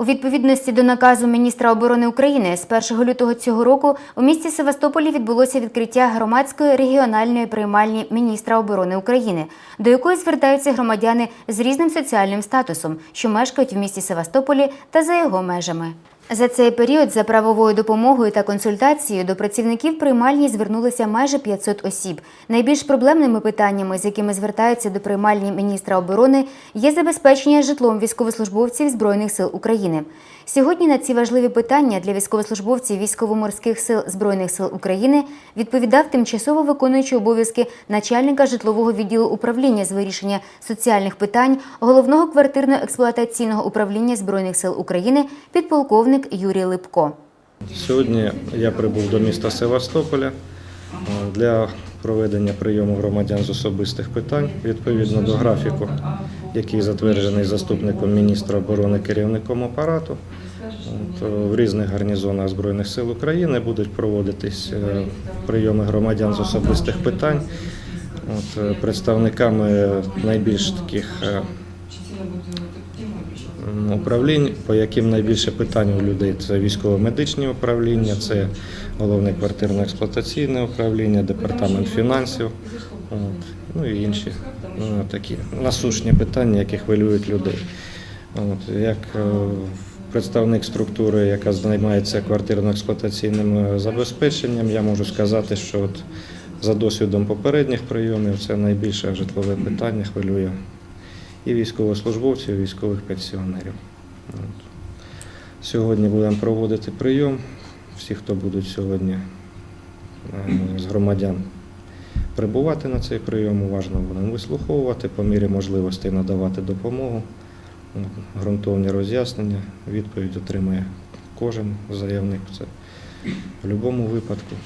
У відповідності до наказу міністра оборони України з 1 лютого цього року у місті Севастополі відбулося відкриття громадської регіональної приймальні міністра оборони України, до якої звертаються громадяни з різним соціальним статусом, що мешкають в місті Севастополі та за його межами. За цей період за правовою допомогою та консультацією до працівників приймальні звернулися майже 500 осіб. Найбільш проблемними питаннями, з якими звертаються до приймальні міністра оборони, є забезпечення житлом військовослужбовців Збройних сил України. Сьогодні на ці важливі питання для військовослужбовців військово-морських сил Збройних сил України відповідав тимчасово виконуючий обов'язки начальника житлового відділу управління з вирішення соціальних питань головного квартирно-експлуатаційного управління Збройних сил України підполковник Юрій Липко. Сьогодні я прибув до міста Севастополя для проведення прийому громадян з особистих питань відповідно до графіку, який затверджений заступником міністра оборони керівником апарату. В різних гарнізонах Збройних сил України будуть проводитись е, прийоми громадян з особистих питань. От, е, представниками найбільш таких е, управлінь, по яким найбільше питань у людей це військово-медичні управління, це головне квартирно-експлуатаційне управління, департамент фінансів, ну і інші ну, такі насущні питання, які хвилюють людей. От, як е, представник структури, яка займається квартирно-експлуатаційним е, забезпеченням, я можу сказати, що от за досвідом попередніх прийомів це найбільше житлове питання хвилює і військовослужбовців, і військових пенсіонерів. От. Сьогодні будемо проводити прийом. Всі, хто будуть сьогодні е, з громадян прибувати на цей прийом, уважно будемо вислуховувати, по мірі можливостей надавати допомогу, ґрунтовні роз'яснення, відповідь отримає кожен заявник. Це в будь-якому випадку.